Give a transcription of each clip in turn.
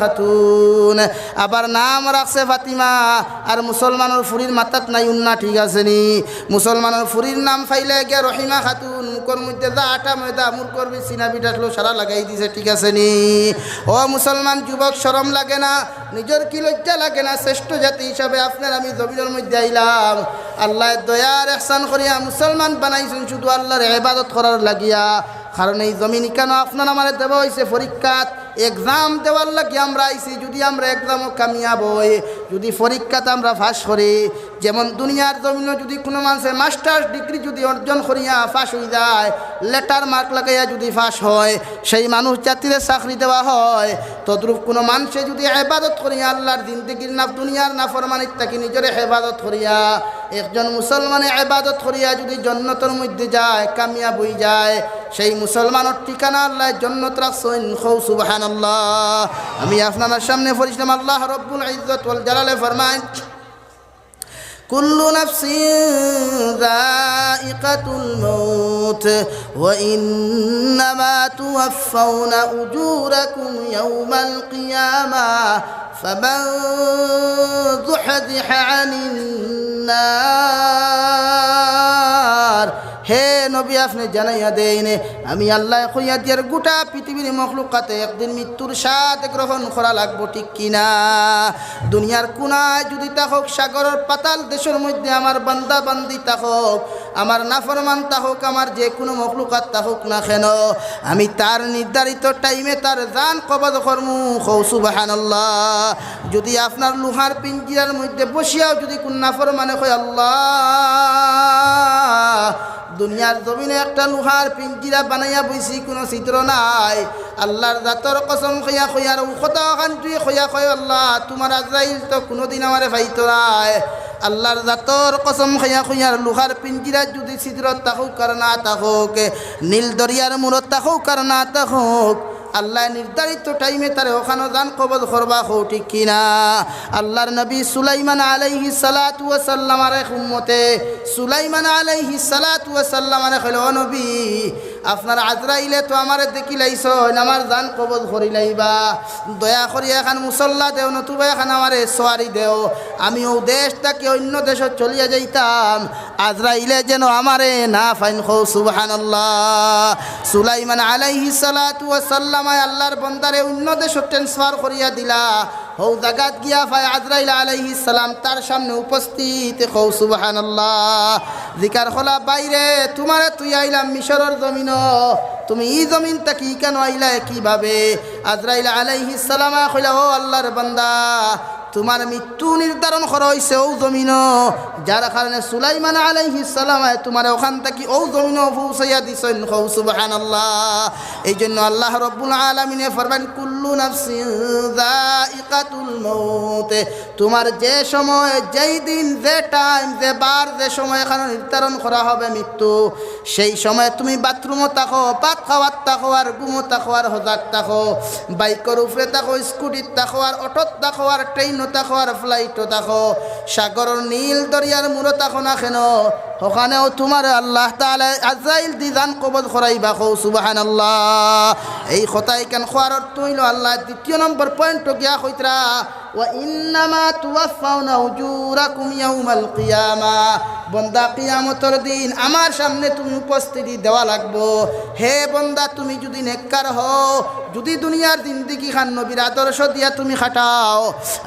খাতুন। আবার নাম রাখছে ফাতিমা। আর মুসলমানের ফুরির মাথাত নাই, উন্না ঠিক আছে নি। মুসলমানের ফুরির নাম ফাইলে গিয়া রহিমা খাতুন, মুখর মধ্যে যা আটা ময়দা মুর করবি চিনা পিঠাসলো সারা লাগাই দিছে, ঠিক আছে নি। ও মুসলমান যুবক, শরম লাগে না, নিজের কি লজ্জা লাগে না, শ্রেষ্ঠ জাতি হিসাবে আপনার আমি জমিনের মধ্যে আইলাম। আল্লাহ দয়ার এহসান করিয়া মুসলমান বানাইছেন, শুধু আল্লাহর এবাদত করার লাগিয়া। কারণ এই জমিন কেন আপনার আমার দেওয়া হয়েছে পরীক্ষাত এক্সাম দেওয়ার লাগে আমরা আইসি যদি আমরা এক্সামও কামিয়াব যদি পরীক্ষাতে আমরা ফাঁস করি যেমন দুনিয়ার জমিনে যদি কোনো মানুষের মাস্টার্স ডিগ্রি যদি অর্জন করিয়া ফাঁস হয়ে যায়, লেটার মার্ক লাগাইয়া যদি ফাঁস হয়, সেই মানুষ জাতিরে চাকরি দেওয়া হয়, তদ্রূপ কোনো মানুষে যদি হেফাজত করিয়া আল্লাহর জিন্দগির না দুনিয়ার না ফরমানির তাকে নিজের হেফাজত করিয়া, একজন মুসলমানে হেফাজত করিয়া যদি জন্নতর মধ্যে যায়, কামিয়াব হয়ে যায়, সেই মুসলমানের ঠিকানা আল্লাহ জন্নত রাখছেন। খৌ সুবাহান আল্লাহ আমি আপনার সামনে পড়িছিলাম আল্লাহ রব্বুল ইজ্জত জালালে ফরমায় كل نفس ذائقة الموت وإنما توفون أجوركم يوم القيامة فمن زحزح عن النار হে নবী, আপনি জানাইয়া দেন, আমি আল্লাহ কইয়া দিয়ার গোটা পৃথিবীর মখলুকাতে একদিন মৃত্যুর স্বাদ গ্রহণ করা লাগবো, ঠিক কিনা? দুনিয়ার কোনায় যদি তাহক, সাগরের পাতাল দেশের মধ্যে আমার বান্দা বান্দি তাহক, আমার নাফরমান তাহক, আমার যে কোনো মখলুকাত তাহক না কেন? আমি তার নির্ধারিত টাইমে তার জান কবদ কর্মু কৌসুবাহান্লাহ যদি আপনার লোহার পিঞ্জিরার মধ্যে বসিয়াও যদি কোন নাফরমানে কয়, আল্লাহ দুনিয়ার জমিনে একটা লোহার পিঞ্জিরা বানাইয়া বইছি, কোনো চিত্র নাই। আল্লাহর জাতর কসম খইয়া খইয়ার উখতাখান তুই খইয়া খয় আল্লাহ তোমার আজরাইল তো কোনোদিন আমারে ফাইতো নাই। আল্লাহর জাতর কসম খইয়া খইয়ার লোহার পিঞ্জিরা যদি চিত্র তাহুক আর না তাহুক নীল দরিয়ার মূরত তাহুক আর না তাহুক আল্লাহ নির্ধারিত টাইমে তারে ওখানে দান কবল করবা হো ঠিক কিনা? আল্লাহর নবী সুলাইমান আলাইহি সালাতু ওয়াসাল্লামার এক উম্মতে, সুলাইমান আলাইহি সালাতু ওয়াসাল্লামার হলো নবী আপনার আজরাইলে তো আমার দেখি লাইছ আমার জান কবজ করি লাইবা। দয়া করি এখন মুসল্লা দেও, নতুবা এখন আমারে সোয়ারি দেও। আমি ও দেশটাকে অন্য দেশত চলিয়া যাইতাম। আজরাইলে যেন আমারে না ফাইন খো সুবহানাল্লাহ। সুলাইমান আলাইহি সালাতু ওয়াসাল্লামায় আল্লাহর বন্দারে অন্য দেশত ট্রান্সফার করিয়া দিলা। হৌ জাগাত গিয়া ফায় আজরাইল আলাইহি সালাম তার সামনে উপস্থিত। হৌ সুবহানাল্লাহ, জিকার হলা বাইরে, তোমারে তুই আইলাম মিশরের জমিন তুমি ই জমিন তাকি কেন আইলা কীভাবে? আজরাইল আলাইহি সালাম কইলা, ও আল্লাহর বান্দা তোমার মৃত্যু নির্ধারণ করা হয়েছে ও জমিন যার কারণে সুলাইমান আলাইহি সালাম তোমার ওখান থেকে ও জমিন পৌঁছাইয়া দিছেন। হৌ সুবহানাল্লাহ। এই জন্য আল্লাহ রব্বুল আলমিনে ফরমান, কুল্লু নাফসিন যায়িকাতুল মৌত তোমার যে সময়, যেই দিন, যে টাইম, যে বার, যে সময় এখানে নির্ধারণ করা হবে মৃত্যু, সেই সময় তুমি বাথরুমও থাকো পাত খাওয়ার থাকো, আর গুমো থাকো, আর হজাক থাকো, বাইকের উপরে থাকো, স্কুটির থাকো, আর অটোত থাকো, আর ট্রেনও থাকো আর ফ্লাইটও থাকো সাগরের নীল দরিয়ার মূরত থাকো না কেন? ওখানেও তোমার আল্লাহ তাআলা আজাইল দি জান কবজ করাইবা কৌ সুবাহান আল্লাহ এই কথাই কেন খোয়ার অর্থ হইল আল্লাহ, দ্বিতীয় নম্বর পয়েন্ট গিয়া কইতরা? ইন্নামা তুওয়াফাউনা উজুরাকুম ইয়াউমাল কিয়ামা বন্দা কিয়ামতের দিন আমার সামনে তুমি উপস্থিতি দেওয়া লাগবো। হে বন্দা, তুমি যদি নেককার হও, যদি দুনিয়ার জিন্দিগি খান নবীর আদর্শ দিয়া তুমি খাটাও,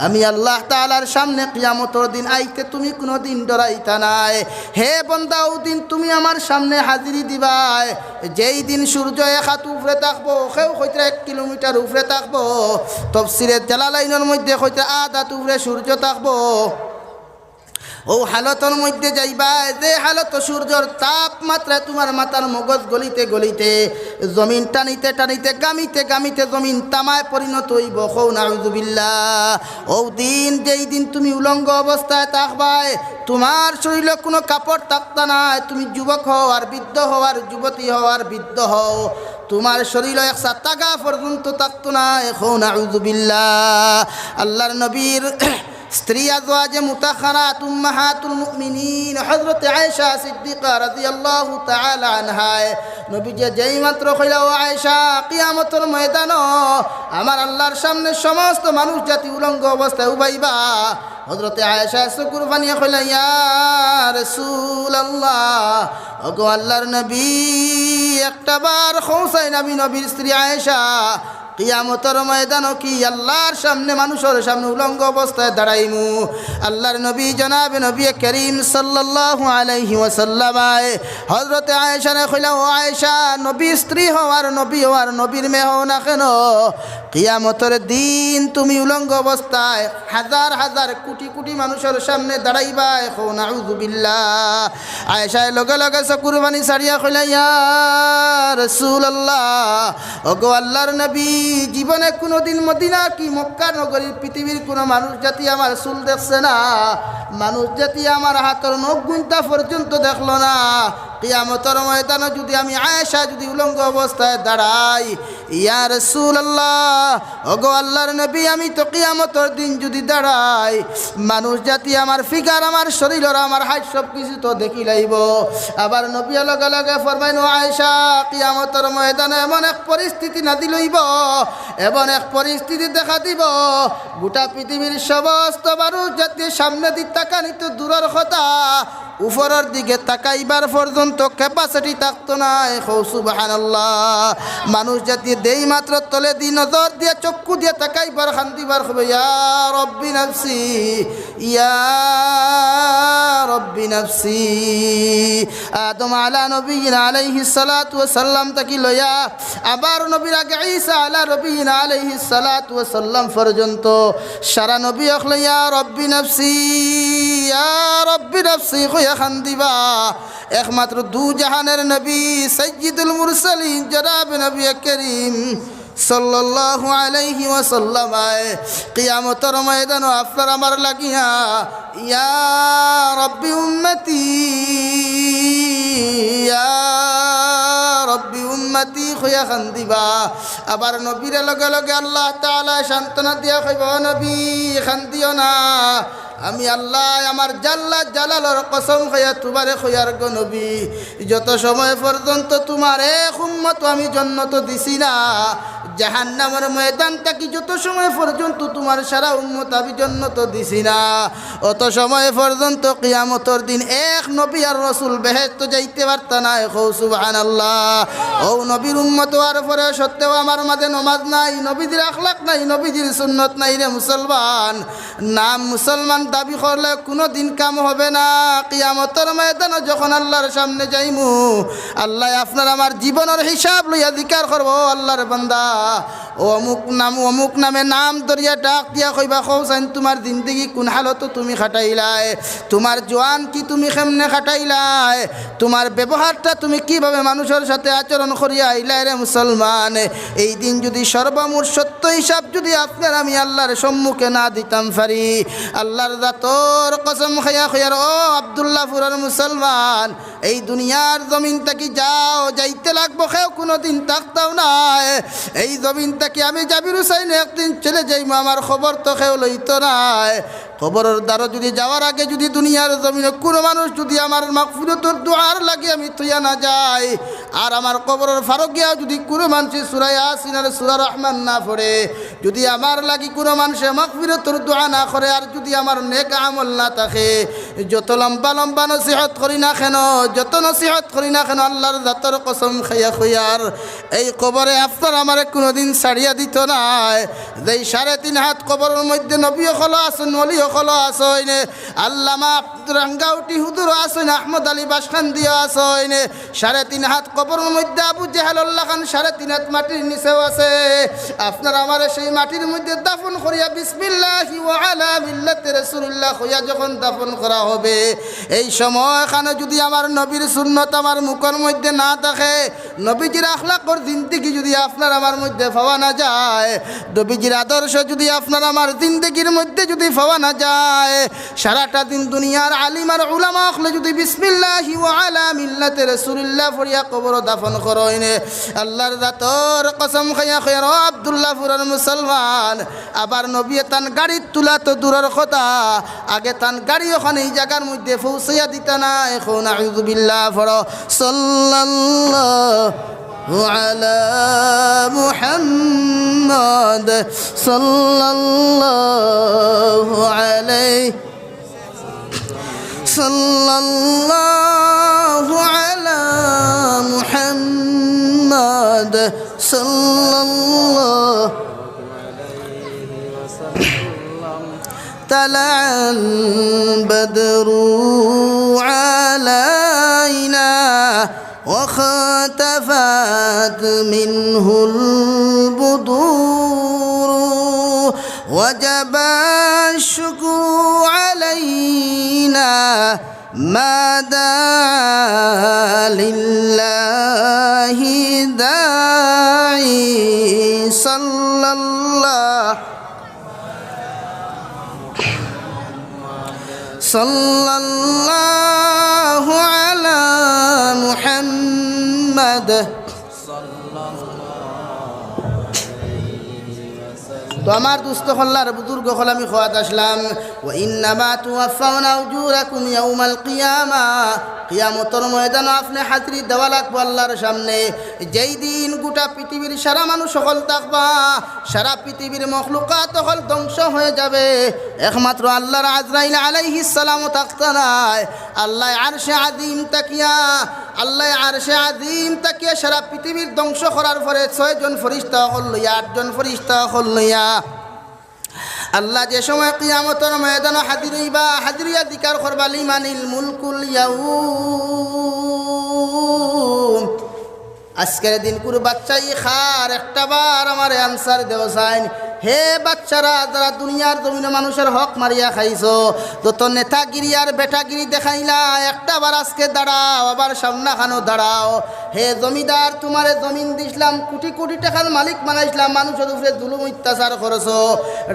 আমি আল্লাহ তাআলার সামনে কিয়ামতের দিন আইতে তুমি কোনো দিন ডরাইতা নাই। হে বন্দা, ও দিন তুমি আমার সামনে হাজিরি দিবাই। যেই দিন সূর্য এক হাত উপরে থাকব, সেও হইতে এক কিলোমিটার উপরে থাকব। তফসিরে জালালাইনের মধ্যে হইতে আধ সূর্য থাকব ও হালতর মধ্যে যাইবা, যে হালত সূর্যর তাপমাত্রা তোমার মাথার মগজ গলিতে গলিতে জমিন টানিতে টানিতে, গামিতে গামিতে জমিন তামায় পরিণত হইব। হৌ নাউজুবিল্লা ও দিন, যেই দিন তুমি উলঙ্গ অবস্থায় থাকবাই তোমার শরীরে কোনো কাপড় থাকতা নাই। তুমি যুবক হও আর বৃদ্ধ হও আর যুবতী হও আর বৃদ্ধ হও। তোমার শরীর এক সাতাগা পর্যন্ত থাকতো না এখন আউজুবিল্লা আল্লাহর নবীর স্ত্রী আজওয়াজে মুতাখারাত উম্মাহাতুল মুমিনিন, হযরত আয়েশা সিদ্দিকা রাদিয়াল্লাহু তাআলা আনহায়। নবী যে যেই মাত্র কইলা, ও আয়েশা, কিয়ামতের ময়দান আমার আল্লাহর সামনে সমস্ত মানুষ জাতি উলঙ্গ অবস্থায় উবাইবা। হজরতে আয়েশা শুকুর বানিয়ে কইলা, ইয়া রাসূলুল্লাহ, ওগো আল্লাহর নবী, একটা বার খৌসাই নবী নবীর স্ত্রী আয়েশা, কিয়ামতর ময়দানও কি আল্লাহর সামনে, মানুষের সামনে উলঙ্গ অবস্থায় দাঁড়াইমু আল্লাহর নবী জনাব নবী করিম সাল্লাল্লাহু আলাইহি ওয়াসাল্লামায় হযরতে আয়েশা রে কইলা ও আয়েশা নবী স্ত্রী হওয়ার নবী হওয়ার নবীর হও না কেন? কিয়ামতের দিন তুমি উলঙ্গ অবস্থায় হাজার হাজার কোটি কোটি মানুষের সামনে দাঁড়াইবা। এখন নাউযুবিল্লাহ আয়েশায় লগে লগে কুরবানি সারিয়া কইলা ইয়া রাসূলুল্লাহ, ওগো আল্লাহর নবী, জীবনে কোনোদিন মদিনা কি মক্কা নগরীর পৃথিবীর কোনো মানুষ জাতি আমার চুল দেখছে না। মানুষ জাতি আমার হাতের নখ গুনতা পর্যন্ত দেখল না, কিয়ামতর ময়দানে যদি আমি আয়েশা যদি উলঙ্গ অবস্থায় দাঁড়াই, ইয়া রাসূলুল্লাহ, ওগো আল্লাহর নবী, আমি তো কিয়ামতর দিন যদি দাঁড়াই, মানুষ জাতি আমার ফিগার, আমার শরীর আমার হাইট সব কিছু তো দেখি লাইব। আবার নবী লগে লগে ফরমাইন আয়েশা, কিয়ামতর ময়দানে এমন এক পরিস্থিতি না দিলইব এমন এক পরিস্থিতি দেখা দিব, গোটা পৃথিবীর সমস্ত মানুষ জাতি সামনে দিক তাকানি তো দূরের কথা। উপরের দিকে তাকাইবার পর্যন্ত ক্যাপাসিটি থাকতো না। সুবাহান্লাহ মানুষ জাতি দেই মাত্র তলে দি নজর দিয়ে চক্ষু দিয়ে তাকাইবার, খান্দিবার হবে। ইয়া রব্বি নাফসি, ইয়া রব্বি নাফসি। আদম আলা নবীন আলাইহি সালাতু ওয়া সাল্লাম তাকি লয়া, আবার নবীর আগে ঈসা আলা নবীন আলাইহি সালাতু ওয়া সাল্লাম পর্যন্ত সারা নবী অখলে রব্বি নাফসি, ইয়া রব্বি নাফসি কইয়া খান্দিবা একমাত্র দু জাহানের নবী সৈয়দুল মুরসালিন, জনাব নবী করিম ইয়া ইয়া আবার নবীর লগে লগে আল্লাহ তাআলা সান্ত্বনা দিয়া কইব নবী খান্দিও না। আমি আল্লাহ, আমার জাল্লা জালালর কসম খাইয়া তোমারে খয়ার গনবি নবী। যত সময় পর্যন্ত তোমার এ উম্মত আমি জন্নত দিছি না জাহান্নামের ময়দান থাকি যত সময় পর্যন্ত তোমার সারা উম্মত আমি জন্নত দিছি না, অত সময় পর্যন্ত কিয়ামতর দিন এক নবী আর রসুল বেহেস্ত যাইতে পারতা না। হৌ সুবাহান আল্লাহ ও নবীর উম্মত হওয়ার পরে সত্ত্বেও আমার মাঝে নমাজ নাই, নবীজির আখলাক নাই, নবীজির সুন্নত নাই রে মুসলমান। নাম মুসলমান দাবি করলে কোনো দিন কাম হবে না। কিয়ামতর ময়দানে যখন আল্লাহর সামনে যাইমু, আল্লাহ আপনার আমার জীবনের হিসাব লইয়া দিকার করব আল্লাহর বান্দা। অমুক নাম অমুক নামে নাম দরিয়া ডাক দিয়া কইবা কৌসাইন তোমার জিন্দগি কোন হালত তুমি খাটাইলাই? তোমার জোয়ান কি তুমি কেমনে খাটাইলাই? তোমার ব্যবহারটা তুমি কীভাবে মানুষের সাথে আচরণ করিয়া আইলাই রে মুসলমান এই দিন যদি সর্বমোট সত্য হিসাব যদি আপনার আমি আল্লাহর সম্মুখে না দিতাম পারি আল্লাহর দাতর কসম খাইয়া খাইয়ার ও আবদুল্লাহ ফুরার মুসলমান এই দুনিয়ার জমিন থেকে যাও, যাইতে লাগবো খেও কোনো দিন থাকতাও না এই জমিন থেকে আমি জাবির হুসাইন একদিন চলে যাইম আমার খবর তো কেউ লইতো নাই খবরের দ্বারা যদি যাওয়ার আগে যদি দুনিয়ার জমিনে কোনো মানুষ যদি আমার মাকফিরতর দোয়ার লাগে আমি তুইয়া না যাই, আর আমার কবরের ফারক গিয়া যদি কোনো মানুষে সুরাই আসিন আর সুরা রহমান না পড়ে, যদি আমার লাগি কোনো মানুষে মাকফিরতর দোয়া না করে, আর যদি আমার নেক আমল না থাকে, যত লম্বা লম্বা নসিহত করি না কেন, যত নসিহত করি না কেন আল্লাহর দাতর কসম খাইয়া খুইয়ার এই কবরে আপনার আমার কোনোদিন ছাড়িয়া দিত নাই। যেই সাড়ে তিন হাত কবরের মধ্যে নবীও খলো আসেন অলিও খলো আসইনে। আল্লামা রাঙ্গাউটি হুদুর আসইন, আহমদ আলী বাসখান দিয়ে আসইনে। সাড়ে তিন হাত কবর মধ্যে আবু জেহাল্লাহ খান সাড়ে তিন হাত মাটির নিচেও আছে। আপনার আমার সেই মাটির মধ্যে দাফন করিয়া বিসমিল্লাহি মিল্লাতি রাসূলুল্লাহ হইয়া যখন দাফন করা হবে, এই সময়খানে যদি আমার নবীর সুন্নত আমার মুখের মধ্যে না থাকে, নবীজির আখলাকর জিন্দিগি যদি আপনার আমার মধ্যে পাওয়া না যায়, নবীজির আদর্শ যদি আপনার আমার জিন্দগির মধ্যে যদি পাওয়া না যায়, সারাটা দিন দুনিয়ার আলিম আর উলামা হলে যদি বিসমিল্লাহি আলা মিল্লাতে রাসূলুল্লাহ ফরিয়া কবর দাফন করইনে আল্লাহর জাতর কসম খাইয়া খাইয়া আব্দুল্লাহ ফুরার মুসলমান, আবার নবী তান গাড়ি তুলা তো দূরের কথা, আগে তান গাড়ি ওখানে এই জায়গার মধ্যে পৌঁছাইয়া দিত না, এখন আউজুবিল্লাহ ফর সাল্লাল্লাহু আলা মুহাম্মদ, সাল্লাল্লাহু আলাইহি সাল্লাল্লাহু আলা মুহাম্মদ, সাল্লাল্লাহু طلع البدر علينا وختفت منه البدور وجب الشكر علينا ما دعا لله داعي صلى সাল্লাল্লাহ তো আমার দুস্থ হল্লার বুজুর্গ হল আমি খোয়াত আসলাম। ও ইন্নামা তুয়াফাউনা উজুরাকুম ইয়াউমাল কিয়ামা। কিয়ামতর ময়দান আপনি হাজরি দেওয়া লাগবো আল্লাহর সামনে। যেই দিন গোটা পৃথিবীর সারা মানুষ সকল থাকবা সারা পৃথিবীর মখলুকাত সকল ধ্বংস হয়ে যাবে। একমাত্র আল্লাহর আজরাইল আলাইহিস সালামও থাকতে নাই আল্লাহ আরশে আদিম তাকিয়া, আল্লাহ আরশে আদিম তাকিয়া সারা পৃথিবীর ধ্বংস করার পরে ছয়জন ফরিস্তা হল লইয়া, আটজন ফরিস্তা হল লইয়া। আল্লাহ যে সময় কিয়ামতর ময়দান হাজির হইবা, হাজিরিয়া দিকার করবা মানিল মুলকুল ইয়াউম। আজকের দিন কুরু বাচ্চা ই খার, একটা বার আমার আনসার দেও সাইন, হে বাচ্চারা, যারা দুনিয়ার জমিনে মানুষের হক মারিয়া খাইছো তো তো নেতাগিরি আর বেটাগিরি দেখাইলা, একটা বার আজকে দাঁড়াও, আবার সামনা খানো দাঁড়াও। হে জমিদার, তোমারে জমিন দিছিলাম, কোটি কোটি টাকার মালিক বানাইছিলাম, মানুষের উপরে জুলুম, অত্যাচার করছ।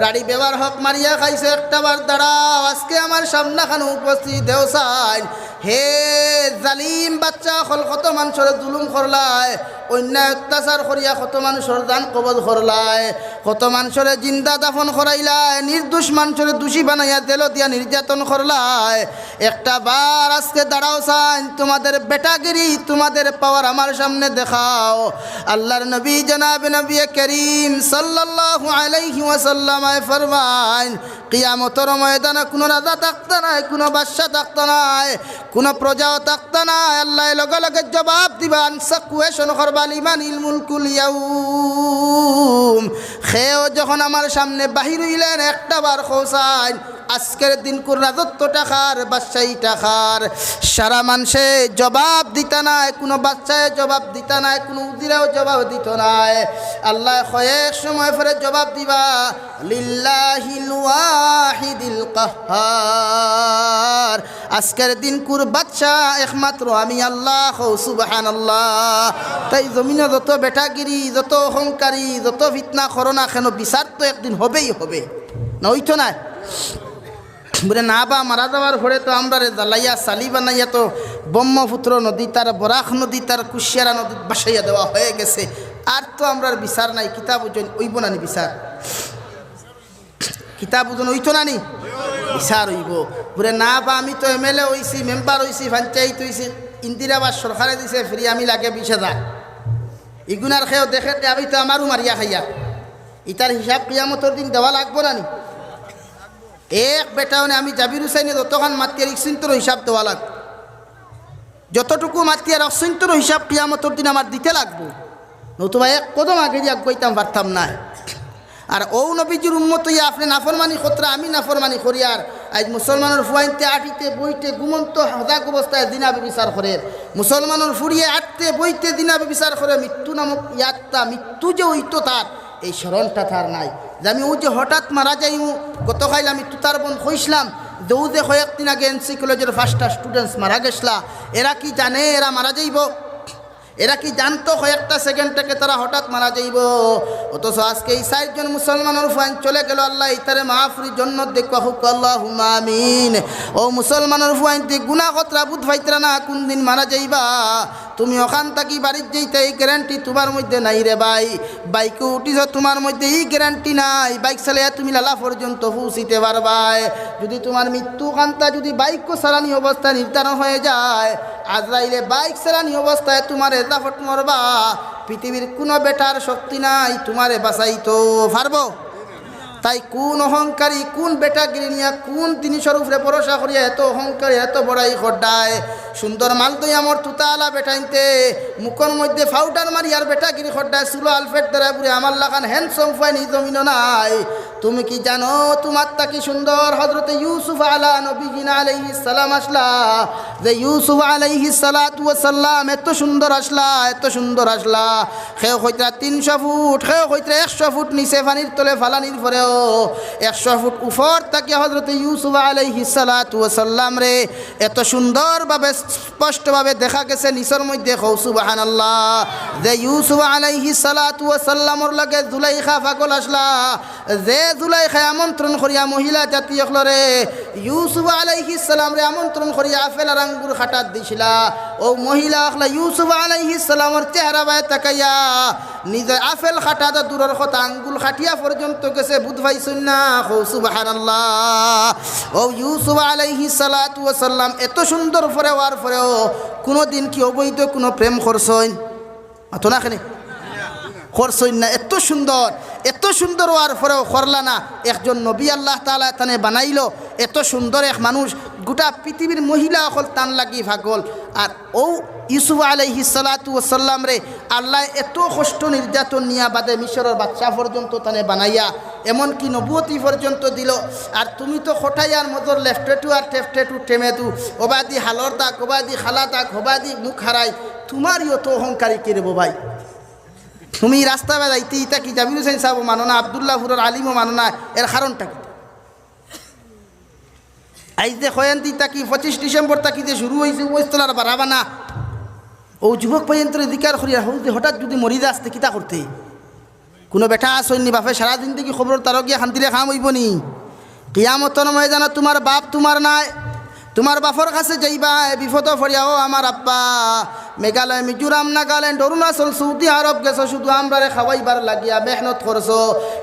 রাড়ি বেবার হক মারিয়া খাইছো একটা বার, দাঁড়াও, আজকে আমার সামনা খানো উপস্থিত দেও সাইন। হে জালিম বাচ্চা হল কত মানুষের জুলুম করলায় অন্যায় অত্যাচার করিয়া কত মানুষের দান কবজ করলায় কত মানুষের জিন্দা দাফন করাইলায় নির্দোষ মানুষের দোষী বানাইয়া দেল দিয়া নির্যাতন করলায় একটা বার আজকে দাঁড়াও সাইন, তোমাদের বেটাগিরি, তোমাদের পাওয়ার আমার সামনে দেখাও। আল্লাহর নবী জনাব নবী করিম সাল্লাল্লাহু আলাইহি ওয়াসাল্লামায় ফরমাইন, কিয়ামতর ময়দানে কোনো রাজা থাকতে নাই, কোনো বাদশা থাকতে নাই, কোনো প্রজাও থাকতে নাই। আল্লাহ লগে লগে জবাব দিবা আনসা কুয়েশন করবাল ইমান ইলমুলকুল ইয়াউম। খেয়েও যখন আমার সামনে বাহির হইলেন, একটা বার খোসাইন আজকের দিন কোন রাজত্ব টাকার বাদশাহী টাকার সারা মানুষে জবাব দিত নাই, কোনো বাচ্চায় জবাব দিত নাই, কোনো উদিরাও জবাব দিত নাই। আল্লাহ কয়েক সময় পরে জবাব দিবা লিল্লাহিল কাহার। আজকের দিন কুর বাচ্চা একমাত্র আমি আল্লাহ সুবাহান আল্লাহ তাই জমিনে যত বেটাগিরি, যত অহংকারী, যত ফিতনা করোনা কেন, বিচার তো একদিন হবেই হবে। না ওইতো না বলে, না বা, মারা যাওয়ার পরে তো আমরা জ্বালাইয়া চালি বানাইয়া তো ব্রহ্মপুত্র নদী, তার বরাক নদী, তার কুশিয়ারা নদী বাসাইয়া দেওয়া হয়ে গেছে। আর তো আমরা বিচার নাই, কিতাব ওজন ওইব নানি বিচার? কিতাব ওজন ওইতো নানি বিচার হইব। বলে, না বা, আমি তো এম এল এ হইছি, মেম্বার হইছি, পঞ্চায়েত হইছি। ইন্দিরাবাস সরকারে দিছে, ফ্রি আমি লাগে বিশ হাজার। ইগুনার খেয়েও দেখে আমি তো আমারও মারিয়া খাইয়া। ইটার হিসাব কিয়ামতর দিন দেওয়া লাগবো নানি এক বেটাওনে আমি জাবির হুসাইনে যতক্ষণ মাতিয়ার ইকসিন্তর হিসাব দেওয়া লাগবে যতটুকু মাতিয়ার অসিন্তর হিসাব কিয়ামতর দিন আমার দিতে লাগবো, নতুবা এক কদম আগে দিয়ে আগাইতাম পারতাম না। আর ও নবীজির উন্মত ইয়া আপনি নাফরমানি খতরা, আমি নাফরমানি করি, আর আজ মুসলমানের ফুয়াইতে আটিতে, বইতে, ঘুমন্ত সজাগ অবস্থায় দিনা বিচার করে। মুসলমানের ফুরিয়ে আটতে, বইতে দিনা বিচার করে, মৃত্যু নামক ইয়াত্তা মৃত্যু যে হইতো তার, এই স্মরণটা তার নাই। যে আমি ও যে হঠাৎ মারা যাইমু গত খাইল আমি তুতার বন কইসলাম যে ও যে কয়েকদিন আগে এনসি কলেজের ফার্স্টটা স্টুডেন্টস মারা গেছলা, এরা কি জানে এরা মারা যাইব? এরা কি জানতো কয়েকটা সেকেন্ড থেকে তারা হঠাৎ মারা যাইব? অথচ আজকে এই চারজন মুসলমানের ফাইন চলে গেল, আল্লাহ ইতারে মাহফুরির জন্য দেখবা হুক আল্লাহ ও মুসলমানের ফাইন তে গুনা কতরা বুধ ভাইতরা না কোন দিন মারা যাইবা? তুমি ওখান থাকি বাড়ির যেইতে এই গ্যারান্টি তোমার মধ্যে নাই রে ভাই। বাইকে উঠিছ তোমার মধ্যে এই গ্যারান্টি নাই। বাইক চালিয়ে তুমি লালা পর্যন্ত পৌঁছিতে পারবাই। যদি তোমার মৃত্যু কান্তা যদি বাইক চালানি অবস্থা নির্ধারণ হয়ে যায় আজরাইলে বাইক চালানি অবস্থায় তোমার এদাফট মরবা। পৃথিবীর কোনো বেটার শক্তি নাই, তোমারে বাঁচাইতো পারব। তাই কোন অহংকারী, কোন বেটাগিরি নিয়া কোন তিনি স্বরূপরে ভরসা করিয়া এত অহংকারী, এত বড়াই খড্ডায় সুন্দর মাল তুই আমার তুতালা বেটাইতে। মুখর মধ্যে ফাউডার মারি আর বেটাগিরি খড্ডায় সুলো আলফেট দ্বারা বুড়ে। আমার লাগান হ্যান্ডসম ফাই নি জমিন নাই। তুমি কি জানো, তোমার তা কি সুন্দর? হজরতে ইউসুফ আলা নবীজিন আলাইহিস সালাম আসলা। যে ইউসুফ আলাইহি সাল্লাম এত সুন্দর আসলা, এত সুন্দর আসলা। খেয়ে হইতরা তিনশো ফুট খেয়ে হইতরা একশো ফুট নিচে পানির তলে ফালানির পরেও একশো ফুট উপর তাকে হজরত ইউসুফ আলাইহি সাল্লাম রে, এত সুন্দরভাবে স্পষ্টভাবে দেখা গেছে নিচর মধ্যে। হৌসুবাহান সুবহানাল্লাহ যে ইউসুফ আলাইহিস সালাতু ওয়াস সালামর লাগে জুলাইখা পাগল আসলা, যে জুলাইখা আমন্ত্রণ করিয়া মহিলা জাতি রে, ইউসুফ আলাইহি সালাম রে আমন্ত্রণ করিয়া আফেল আর আঙ্গুর খাটাত দিছিলা। ও মহিলা আখলা ইউসুফ আলাইহি সালামর চেহারা বায় তাকাইয়া, নিজে আফেল খাটাত দূরের কথা আঙ্গুল খাটিয়া পর্যন্ত গেছে বুধ ভাইছুন না? হো সুবহানাল্লাহ। ও ইউসুফ আলাইহি সালাতু ওয়াস সালাম এত সুন্দর পরে হওয়ার পরেও কোনো দিন কি অবৈধ কোনো প্রেম করছইন? অত না খানি করছইন না, এত সুন্দর এত সুন্দর হওয়ার পরেও খরলা না একজন নবী আল্লাহ তালা তানে বানাইল, এত সুন্দর এক মানুষ গোটা পৃথিবীর মহিলা অকল টান লাগি ভাগল। আর ও ইউসুফ আলাইহি সালাতু সাল্লাম রে, আল্লাহ এত কষ্ট নির্যাতন নিয়া বাদে মিশরের বাচ্চা পর্যন্ত তানে বানাইয়া, এমনকি নবুয়তি পর্যন্ত দিল। আর তুমি তো খটাইয়ার মজর লেফটেটু আর টেফটেটু টেমেতু ওবাদি হালর তাক ওবাদি খালা তাক ওবাদি মুখ হারাই। তোমারই অত অহংকারী কেরে ভাই তুমি রাস্তা বেড়াইতে ইতা কি জামিল হুসেন সাহেব মানো না আবদুল্লাহপুরের আলিমও মানো না, এর কারণটা কি? আইজ যে হয়ান্তি তাকি পঁচিশ ডিসেম্বর তাকি যে শুরু হয়েছে ওই স্থলার বাড়াবা না ও যুবক পর্যন্ত অধিকার করিয়া যে হঠাৎ যদি মরি আসতে কিতা করতে? কোনো বেটা আসনি বাপে সারাদিন থেকে খবর তার গিয়ে শান্তিরে খাম হইব নি। কিয়ামত নয় জানা তোমার বাপ তোমার নাই, তোমার বাপর কাছে যাইবা বিপদ ফরিয়াও আমার আব্বা। মেঘালয় মিজোরাম, নাগাল্যান্ড, অরুণাচল, সৌদি আরব গেছো শুধু আমরারে খাওয়াইবার লাগিয়া মেহনত করছ।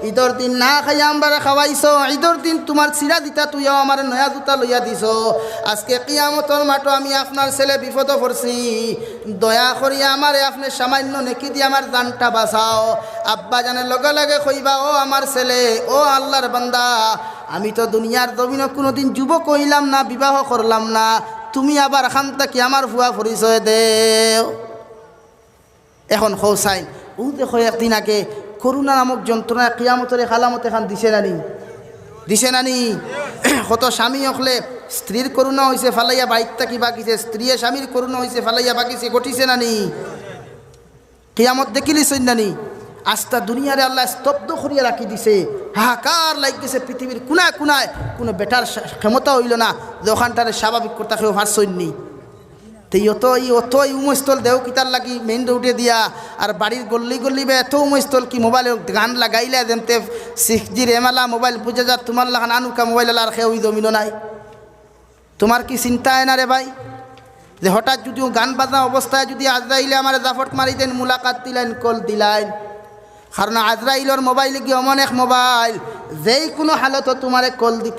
ঈদর দিন না খাই আমরারে খাওয়াইছো। ঈদর দিন তোমার চিরা দিতা তুইও আমার নয়া জুতা লইয়া দিছ। আজকে কিয়ামতর মাটো আমি আপনার ছেলে বিপদ পড়ছি। দয়া করিয়া আমারে আপনি সামান্য নেকি দিয়ে আমার জানটা বাঁচাও। আব্বা জানে লগে লগে কইবা, ও আমার ছেলে, ও আল্লাহর বান্দা, আমি তো দুনিয়ার দবিন কোনোদিন যুবক কইলাম না, বিবাহ করলাম না। তুমি আবার খান তাকি আমার ভুয়া পরিচয় দেও। এখন খৌসাইন ও দেখো একদিন আগে করুণা নামক যন্ত্রণা কিয়ামতরে খালামত খান দিছে নানি। দিছে নানি? কত স্বামী অকলে স্ত্রীর করুণা হয়েছে ফালাইয়া বাইক তাকি বাকিছে স্ত্রীয়ে স্বামীর করুণা হয়েছে ফালাইয়া বাকিছে ঘটিছে নানি। কিয়ামত দেখিলিছেন নানি? আস্তা দুনিয়ারে আল্লাহ স্তব্ধ করিয়া রাখি দিছে। হাহাকার লাগতেছে পৃথিবীর কোনায় কোনায়। কোনো বেটার ক্ষমতা হইল না। যে ওখানটারে স্বাভাবিক করতে কেউ ভারসৈনি তো অত ই অত এই উমস্থল দেও কিতার লাগি মেইন রোডে দিয়া। আর বাড়ির গল্লি গল্লি বে এত উমস্থল কি মোবাইলে গান লাগাইলে যেমতে সিক্স জি রেমালা মোবাইল বুঝে যা, তোমার লাগান আনুকা মোবাইল আর খেয়ে ওই জমিল নাই। তোমার কি চিন্তা না রে ভাই? যে হঠাৎ যদি গান বাজনা অবস্থায় যদি আজ আজরাইলে আমার জাফট মারি দেন, মুলাকাত দিলেন, কল দিলেন। কারণ আজরাইলর মোবাইল কি অমন এক মোবাইল যেই কোনো হালত তোমারে কল দিতে